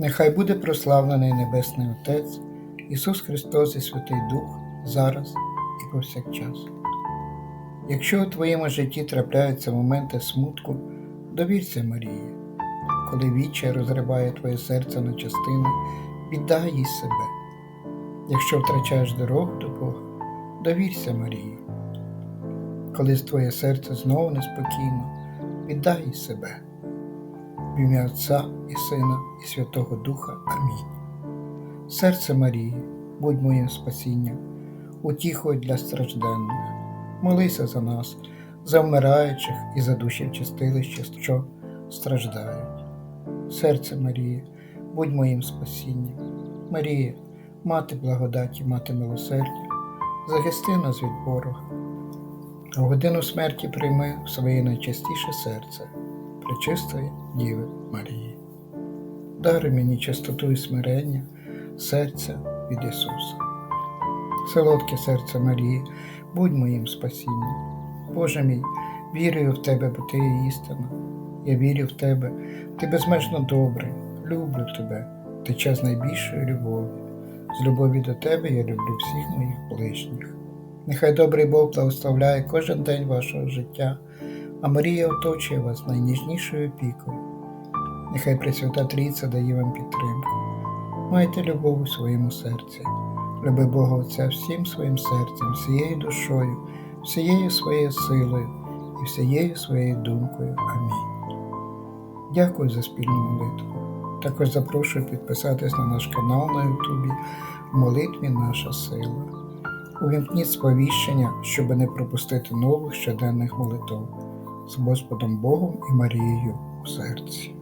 Нехай буде прославлений Небесний Отець, Ісус Христос і Святий Дух зараз і повсякчас. Якщо у твоєму житті трапляються моменти смутку, довірся Марії. Коли віче розриває твоє серце на частини, віддай їй себе. Якщо втрачаєш дорогу до Бога, довірся Марії. Коли твоє серце знову неспокійно, віддай їй себе. В ім'я Отця і Сина, і Святого Духа. Амінь. Серце Марії, будь моїм спасінням, утіхою для стражденних. Молися за нас, за вмираючих і за душі в чистилище, що страждають. Серце Марії, будь моїм спасінням. Марія, мати благодаті, мати милосердя, захисти нас від ворога. У годину смерті прийми в своє найчастіше серце, пречистої Діви Марії. Даруй мені чистоту і смирення, серця від Ісуса. Солодке серце Марії, будь моїм спасінням. Боже мій, вірую в Тебе, бо Ти є істина. Я вірю в Тебе, Ти безмежно добрий, люблю Тебе, Ти час найбільшої любові. З любові до Тебе я люблю всіх моїх ближніх. Нехай добрий Бог благословляє кожен день вашого життя, а Марія оточує вас найніжнішою опікою. Нехай Пресвята Трійця дає вам підтримку. Майте любов у своєму серці. Люби Бога Отця всім своїм серцем, всією душою, всією своєю силою і всією своєю думкою. Амінь. Дякую за спільну молитву. Також запрошую підписатись на наш канал на Ютубі в молитві Наша сила. Увімкніть сповіщення, щоб не пропустити нових щоденних молитв з Господом Богом і Марією у серці.